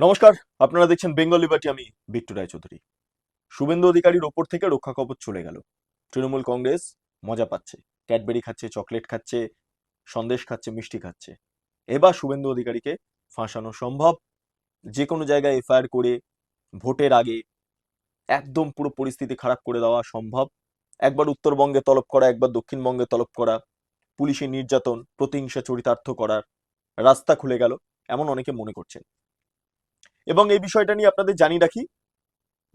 নমস্কার, আপনারা দেখছেন বেঙ্গল লিবার্টি, আমি বিট্টু রায়চৌধুরী। শুভেন্দু অধিকারীর ওপর থেকে রক্ষা কবচ চলে গেল। তৃণমূল কংগ্রেস মজা পাচ্ছে, ক্যাডবেরি খাচ্ছে, চকলেট খাচ্ছে, সন্দেশ খাচ্ছে, মিষ্টি খাচ্ছে। এবার শুভেন্দু অধিকারীকে ফাঁসানো সম্ভব। যে কোনো জায়গায় এফআইআর করে ভোটের আগে একদম পুরো পরিস্থিতি খারাপ করে দেওয়া সম্ভব। একবার উত্তরবঙ্গে তলব করা, একবার দক্ষিণবঙ্গে তলব করা, পুলিশি নির্যাতন, প্রতিহিংসা চরিতার্থ করার রাস্তা খুলে গেল, এমন অনেকে মনে করছেন। এবং এই বিষয়টা নিয়ে আপনাদের জানিয়ে রাখি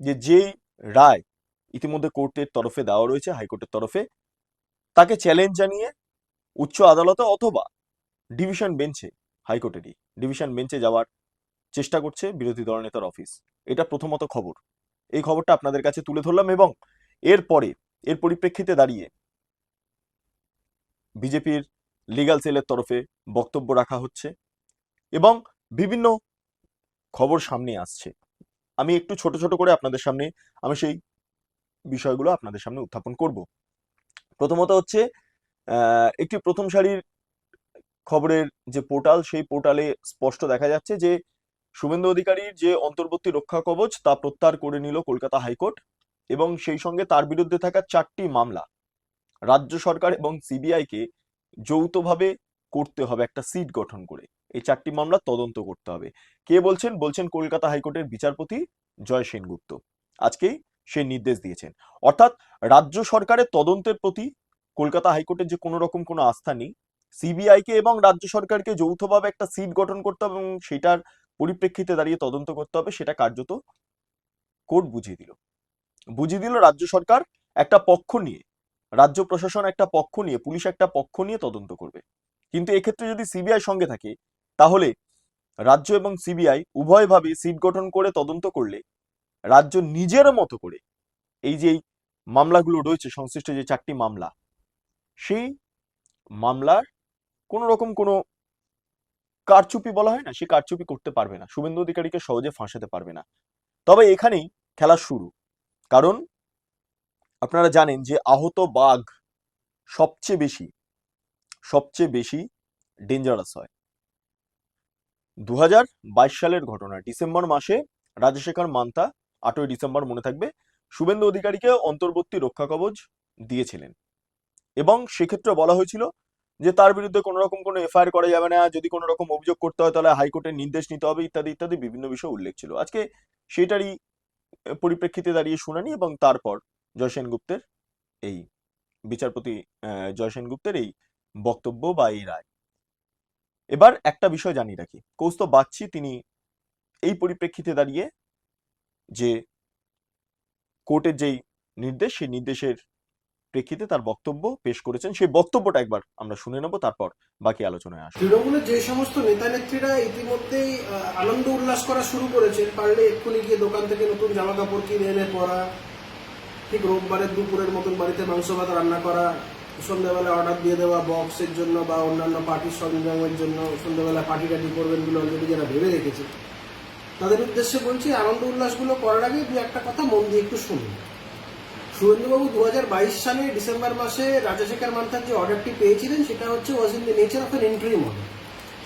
যে যেই রায় ইতিমধ্যে কোর্টের তরফে দেওয়া রয়েছে, হাইকোর্টের তরফে, তাকে চ্যালেঞ্জ জানিয়ে উচ্চ আদালতে অথবা ডিভিশন বেঞ্চে হাইকোর্টেরই ডিভিশন বেঞ্চে যাওয়ার চেষ্টা করছে বিরোধী দলনেতার অফিস এটা প্রথমত খবর। এই খবরটা আপনাদের কাছে তুলে ধরলাম এবং এরপরে, এর পরিপ্রেক্ষিতে দাঁড়িয়ে বিজেপির লিগ্যাল সেলের তরফে বক্তব্য রাখা হচ্ছে এবং বিভিন্ন খবর সামনে আসছে। আমি একটু ছোট ছোট করে আপনাদের সামনে আমি সেই বিষয়গুলো আপনাদের সামনে উত্থাপন করব। প্রথমত হচ্ছে একটি প্রথম সারির খবরের যে পোর্টাল, সেই পোর্টালে স্পষ্ট দেখা যাচ্ছে যে, শুভেন্দু অধিকারীর যে অন্তর্বর্তী রক্ষা কবচ, তা প্রত্যাহার করে নিল কলকাতা হাইকোর্ট এবং সেই সঙ্গে তার বিরুদ্ধে থাকা চারটি মামলা। রাজ্য সরকার এবং সিবিআইকে যৌথভাবে করতে হবে একটা সিট গঠন করে। এই চারটি মামলা তদন্ত করতে হবে। কে বলছেন? বলছেন কলকাতা হাইকোর্টের বিচারপতি জয় সেনগুপ্ত। আজকেই সে নির্দেশ দিয়েছেন। অর্থাৎ রাজ্য সরকারের তদন্তের প্রতি কলকাতা হাইকোর্টের যে কোনো রকম কোনো আস্থা নেই। সিবিআই কে এবং রাজ্য সরকারকে যৌথভাবে একটা সিট গঠন করতে হবে এবং সেটার পরিপ্রেক্ষিতে দাঁড়িয়ে তদন্ত করতে হবে, সেটা কার্যত কোর্ট বুঝিয়ে দিল। বুঝিয়ে দিল রাজ্য সরকার একটা পক্ষ নিয়ে, রাজ্য প্রশাসন একটা পক্ষ নিয়ে, পুলিশ একটা পক্ষ নিয়ে তদন্ত করবে। কিন্তু এক্ষেত্রে যদি সিবিআই সঙ্গে থাকে তাহলে রাজ্য এবং সিবিআই উভয়ভাবে সিট গঠন করে তদন্ত করলে, রাজ্য নিজের মতো করে এই যে মামলাগুলো রয়েছে, সংশ্লিষ্ট যে চারটি মামলা, সেই মামলার কোনো রকম কোনো কারচুপি বলা হয় না, সে কারচুপি করতে পারবে না। শুভেন্দু অধিকারীকে সহজে ফাঁসাতে পারবে না। তবে এখানেই খেলা শুরু। কারণ আপনারা জানেন যে আহত বাঘ সবচেয়ে বেশি সবচেয়ে বেশি ডেঞ্জারাস হয়। দু হাজার বাইশ সালের ঘটনা। ডিসেম্বর মাসে রাজশেখর মান্তা আটই ডিসেম্বর মনে থাকবে শুভেন্দু অধিকারীকে অন্তর্বর্তী রক্ষা কবচ দিয়েছিলেন। এবং সেক্ষেত্রে বলা হয়েছিল যে তার বিরুদ্ধে কোনো রকম কোনো এফআইআর করা যাবে না যদি কোনো রকম অভিযোগ করতে হয় তাহলে হাইকোর্টের নির্দেশ নিতে হবে ইত্যাদি ইত্যাদি বিভিন্ন বিষয় উল্লেখ ছিল। আজকে সেটারই পরিপ্রেক্ষিতে দাঁড়িয়ে শুনানি এবং তারপর জয়সেন গুপ্তের এই বিচারপতি আহ, জয় সেনগুপ্তের এই বক্তব্য বা এই রায়। এবার একটা বিষয় জানিয়ে রাখি। কৌস্তব বাগচি তিনি এই পরিপ্রেক্ষিতে দাঁড়িয়ে যে কোর্টের যেই নির্দেশ, সেই নির্দেশের প্রেক্ষিতে তার বক্তব্য পেশ করেছেন, সেই বক্তব্যটা একবার আমরা শুনে নেব, তারপর বাকি আলোচনায় আসব। তৃণমূলের যে সমস্ত নেতা নেত্রীরা ইতিমধ্যেই আনন্দ উল্লাস করা শুরু করেছেন, পারলে এক্ষুনি গিয়ে দোকান থেকে নতুন জামা কাপড় কিনে এনে পরা, ঠিক রোববারের দুপুরের মতন বাড়িতে মাংস ভাত রান্না করা সন্ধ্যাবেলা অর্ডার দিয়ে দেওয়া বক্সের জন্য বা অন্যান্য পার্টির সরঞ্জামের জন্য সন্ধ্যাবেলা পার্টি টাটি করবেন বলে অলরেডি যারা ভেবে রেখেছে, তাদের উদ্দেশ্যে বলছি আনন্দ উল্লাসগুলো করার আগে দু একটা কথা মন দিয়ে একটু শুনুন। সুরেন্দ্রবাবু দু হাজার বাইশ সালে ডিসেম্বর মাসে রাজাশেখর মান্থার যে অর্ডারটি পেয়েছিলেন, সেটা হচ্ছে was in the nature of an entry order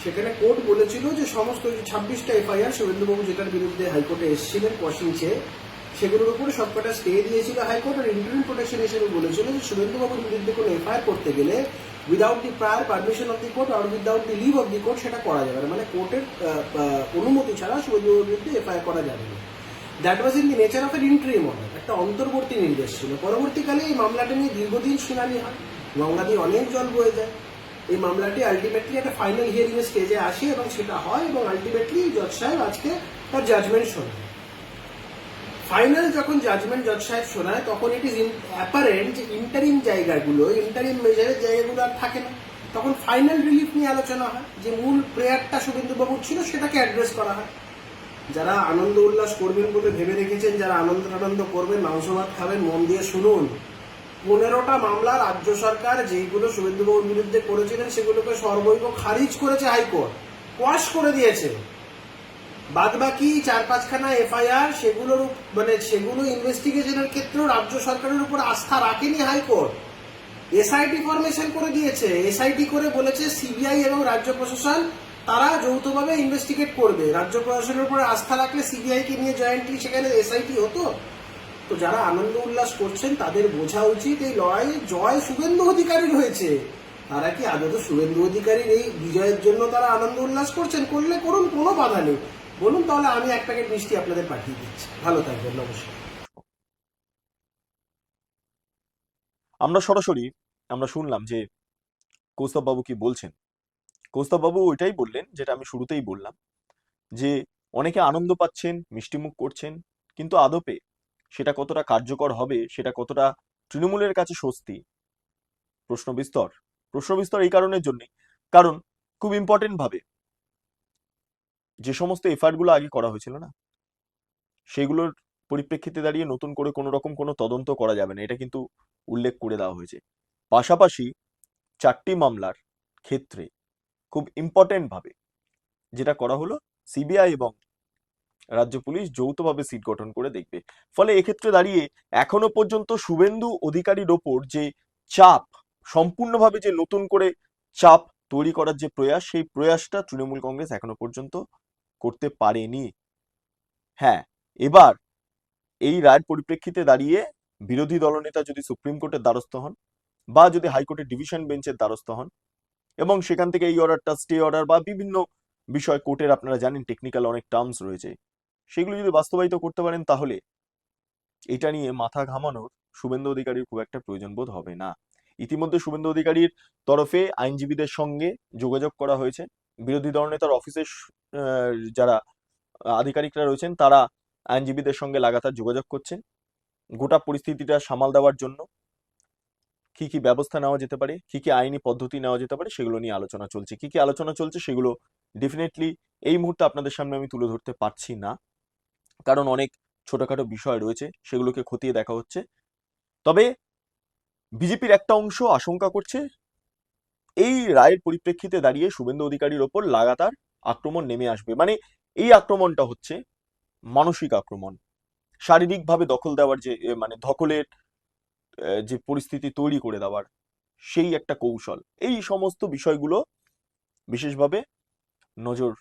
সেখানে কোর্ট বলেছিল যে সমস্ত যে ছাব্বিশটা এফআইআর সুরেন্দ্রবাবু যেটার বিরুদ্ধে হাইকোর্টে এসেছিলেন কোয়াশিং চেয়ে সেগুলোর উপরে সবকটা স্টে দিয়েছিল হাইকোর্ট আর ইন্টারিম প্রোটেকশন হিসেবে বলেছিল যে শুভেন্দুবাবুর বিরুদ্ধে কোনো এফআইআর করতে গেলে without the prior permission of the court R without the leave of the court সেটা করা যাবে না। মানে কোর্টের অনুমতি ছাড়া শুভেন্দুবাবুর বিরুদ্ধে এফআইআর করা যাবে না। That was in the nature of an interim order একটা অন্তর্বর্তী নির্দেশ ছিল। পরবর্তীকালে এই মামলাটা নিয়ে দীর্ঘদিন শুনানি হয়। গঙ্গা দিয়ে অনেক জল বয়ে যায়। এই মামলাটি আলটিমেটলি একটা ফাইনাল হিয়ারিং এর স্টেজে আসে এবং সেটা হয় এবং আলটিমেটলি জজ সাহেব আজকে তার জাজমেন্ট শোনায় ফাইনাল যখন জাজমেন্ট জজ সাহেব শোনায়, তখন ইট ইজ অ্যাপারেন্ট যে ইন্টারিম জায়গাগুলো ইন্টারিম মেজারের জায়গাগুলো আর থাকে না। তখন ফাইনাল রিলিফ নিয়ে আলোচনা হয়, যে মূল প্রেয়ারটা শুভেন্দুবাবুর ছিল, সেটাকে অ্যাড্রেস করা হয়। যারা আনন্দ উল্লাস করবেন বলে ভেবে রেখেছেন, যারা আনন্দ আনন্দ করবেন মাংস ভাত খাবেন, মন দিয়ে শুনুন। পনেরোটা মামলা রাজ্য সরকার যেইগুলো শুভেন্দুবাবুর বিরুদ্ধে করেছিলেন, সেগুলোকে সর্বৈব খারিজ করেছে হাইকোর্ট। কোয়াশ করে দিয়েছে। বাদ বাকি চার পাঁচখানা এফআইআর সেগুলোর মানে সেগুলো ইনভেস্টিগেশনের ক্ষেত্রেও রাজ্য সরকারের উপর আস্থা রাখেনি হাইকোর্ট। এসআইটি ফরমেশন করে দিয়েছে। এসআইটি করে বলেছে সিবিআই এবং রাজ্য প্রশাসন তারা যৌথভাবে ইনভেস্টিগেট করবে। রাজ্য প্রশাসনের উপরে আস্থা রাখলে সিবিআই কে নিয়ে জয়েন্টলি সেখানে এসআইটি হতো? তো যারা আনন্দ উল্লাস করছেন, তাদের বোঝা উচিত এই লড়াইয়ে জয় শুভেন্দু অধিকারীর হয়েছে তারা কি আদত শুভেন্দু অধিকারীর এই বিজয়ের জন্য তারা আনন্দ উল্লাস করছেন? করলে করুন, কোনো বাধা নেই। বলুন তাহলে আমি এক প্যাকেট মিষ্টি আপনাদের পাঠিয়ে দিচ্ছি। ভালো থাকবেন, নমস্কার। আমরা সরাসরি, আমরা শুনলাম যে বাবু কি বলছেন? বাবু ওইটাই বললেন, যেটা আমি শুরুতেই বললাম, যে অনেকে আনন্দ পাচ্ছেন, মিষ্টিমুখ করছেন, কিন্তু আদপে সেটা কতটা কার্যকর হবে, সেটা কতটা তৃণমূলের কাছে স্বস্তি? প্রশ্ন বিস্তর। প্রশ্ন বিস্তর এই কারণের জন্য, কারণ খুব ইম্পর্টেন্ট ভাবে যে সমস্ত এফআইআরগুলো আগে করা হয়েছিল না, সেগুলোর পরিপ্রেক্ষিতে দাঁড়িয়ে নতুন করে কোনো রকম কোনো তদন্ত করা যাবে না, এটা কিন্তু উল্লেখ করে দেওয়া হয়েছে। পাশাপাশি চারটি মামলার ক্ষেত্রে খুব ইম্পর্টেন্ট ভাবে যেটা করা হলো সিবিআই এবং রাজ্য পুলিশ যৌথভাবে সিট গঠন করে দেখবে। ফলে এক্ষেত্রে দাঁড়িয়ে এখনও পর্যন্ত শুভেন্দু অধিকারীর ওপর যে চাপ, সম্পূর্ণভাবে যে নতুন করে চাপ তৈরি করার যে প্রয়াস, সেই প্রয়াসটা তৃণমূল কংগ্রেস এখনও পর্যন্ত করতে পারেনি। হ্যাঁ এবার এই রায়ের পরিপ্রেক্ষিতে দাঁড়িয়ে বিরোধী দলনেতা যদি সুপ্রিম কোর্টের দ্বারস্থ হন বা যদি হাইকোর্টের ডিভিশন বেঞ্চের দ্বারস্থ হন এবং সেখান থেকে এই অর্ডারটা স্টে অর্ডার বা বিভিন্ন বিষয় কোর্টের আপনারা জানেন টেকনিক্যাল অনেক টার্মস রয়েছে, সেগুলো যদি বাস্তবায়িত করতে পারেন তাহলে এটা নিয়ে মাথা ঘামানোর শুভেন্দু অধিকারীর খুব একটা প্রয়োজন বোধ হবে না। ইতিমধ্যে শুভেন্দু অধিকারীর তরফে আইনজীবীদের সঙ্গে যোগাযোগ করা হয়েছে। বিরোধী দলনেতার অফিসের যারা আধিকারিকরা রয়েছেন, তারা আইনজীবীদের সঙ্গে লাগাতার যোগাযোগ করছেন। গোটা পরিস্থিতিটা সামাল দেওয়ার জন্য কি কি ব্যবস্থা নেওয়া যেতে পারে, কি কি আইনি পদ্ধতি নেওয়া যেতে পারে, সেগুলো নিয়ে আলোচনা চলছে। কি কি আলোচনা চলছে, সেগুলো ডেফিনেটলি এই মুহূর্তে আপনাদের সামনে আমি তুলে ধরতে পারছি না। কারণ অনেক ছোটখাটো বিষয় রয়েছে, সেগুলোকে খতিয়ে দেখা হচ্ছে। তবে বিজেপির একটা অংশ আশঙ্কা করছে এই রায়ের পরিপ্রেক্ষিতে দাঁড়িয়ে শুভেন্দু অধিকারীর ওপর লাগাতার আক্রমণ নেমে আসবে। মানে এই আক্রমণটা হচ্ছে মানসিক আক্রমণ। শারীরিকভাবে দখল দেওয়ার যে মানে দখলের যে পরিস্থিতি তৈরি করে দেওয়ার সেই একটা কৌশল। এই সমস্ত বিষয়গুলো বিশেষভাবে নজর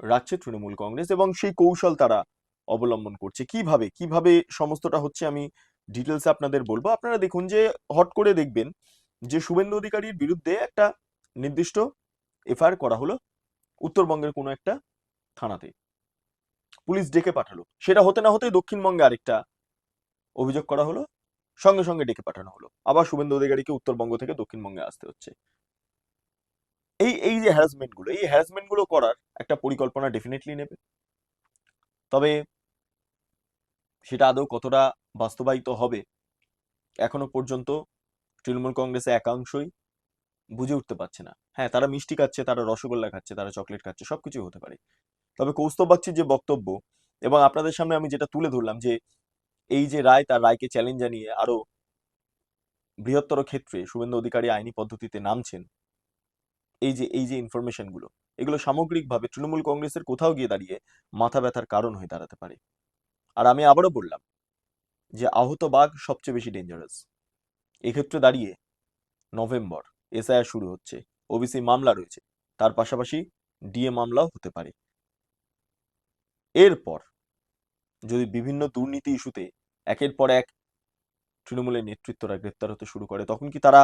রাখছে তৃণমূল কংগ্রেস এবং সেই কৌশল তারা অবলম্বন করছে। কীভাবে? কীভাবে সমস্তটা হচ্ছে আমি ডিটেলসে আপনাদের বলব। আপনারা দেখুন যে হট করে দেখবেন যে শুভেন্দু অধিকারীর বিরুদ্ধে একটা নির্দিষ্ট এফআইআর করা হলো উত্তরবঙ্গের কোনো একটা থানাতে। পুলিশ ডেকে পাঠালো। সেটা হতে না হতেই দক্ষিণবঙ্গে আরেকটা অভিযোগ করা হলো, সঙ্গে সঙ্গে ডেকে পাঠানো হলো। আবার শুভেন্দু অধিকারীকে উত্তরবঙ্গ থেকে দক্ষিণবঙ্গে আসতে হচ্ছে। এই এই যে হ্যারাসমেন্টগুলো এই হ্যারাসমেন্টগুলো করার একটা পরিকল্পনা ডেফিনেটলি নেবে। তবে সেটা আদৌ কতটা বাস্তবায়িত হবে, এখনও পর্যন্ত তৃণমূল কংগ্রেসে একাংশই বুঝে উঠতে পারছে না। হ্যাঁ তারা মিষ্টি খাচ্ছে, তারা রসগোল্লা খাচ্ছে, তারা চকলেট খাচ্ছে সবকিছু হতে পারে। তবে কৌস্তব যে বক্তব্য এবং আপনাদের সামনে আমি যেটা তুলে ধরলাম যে এই যে রায়, তার রায়কে চ্যালেঞ্জ জানিয়ে আরও বৃহত্তর ক্ষেত্রে শুভেন্দু অধিকারী আইনি পদ্ধতিতে নামছেন, এই যে এই যে ইনফরমেশনগুলো, এগুলো সামগ্রিকভাবে তৃণমূল কংগ্রেসের কোথাও গিয়ে দাঁড়িয়ে মাথা ব্যথার কারণ হয়ে দাঁড়াতে পারে। আর আমি আবারও বললাম যে আহত বাঘ সবচেয়ে বেশি ডেঞ্জারাস এক্ষেত্রে দাঁড়িয়ে নভেম্বর এসআইআর শুরু হচ্ছে ওবিসি মামলা রয়েছে, তার পাশাপাশি ডিএ মামলাও হতে পারে। এরপর যদি বিভিন্ন দুর্নীতি ইস্যুতে একের পর এক তৃণমূলের নেতৃত্বরা গ্রেপ্তার হতে শুরু করে, তখন কি তারা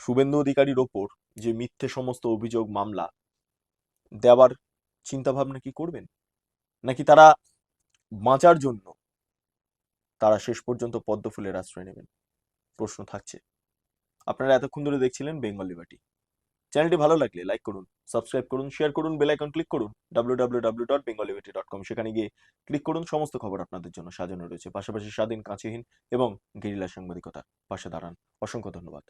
শুভেন্দু অধিকারীর ওপর যে মিথ্যে সমস্ত অভিযোগ, মামলা দেওয়ার চিন্তা ভাবনা কি করবেন? নাকি তারা বাঁচার জন্য তারা শেষ পর্যন্ত পদ্ম ফুলের আশ্রয় নেবেন? প্রশ্ন থাকছে। আপনারা এতক্ষণ ধরে দেখছিলেন বেঙ্গল লিবার্টি চ্যানেলটি ভালো লাগলে লাইক করুন সাবস্ক্রাইব করুন শেয়ার করুন বেল আইকন ক্লিক করুন, www.bengalliberty.com সেখানে গিয়ে ক্লিক করুন, সমস্ত খবর আপনাদের জন্য সাজানো রয়েছে। পাশাপাশি স্বাধীন, কাঁচিহীন এবং গেরিলা সাংবাদিকতার পাশে দাঁড়ান। অসংখ্য ধন্যবাদ।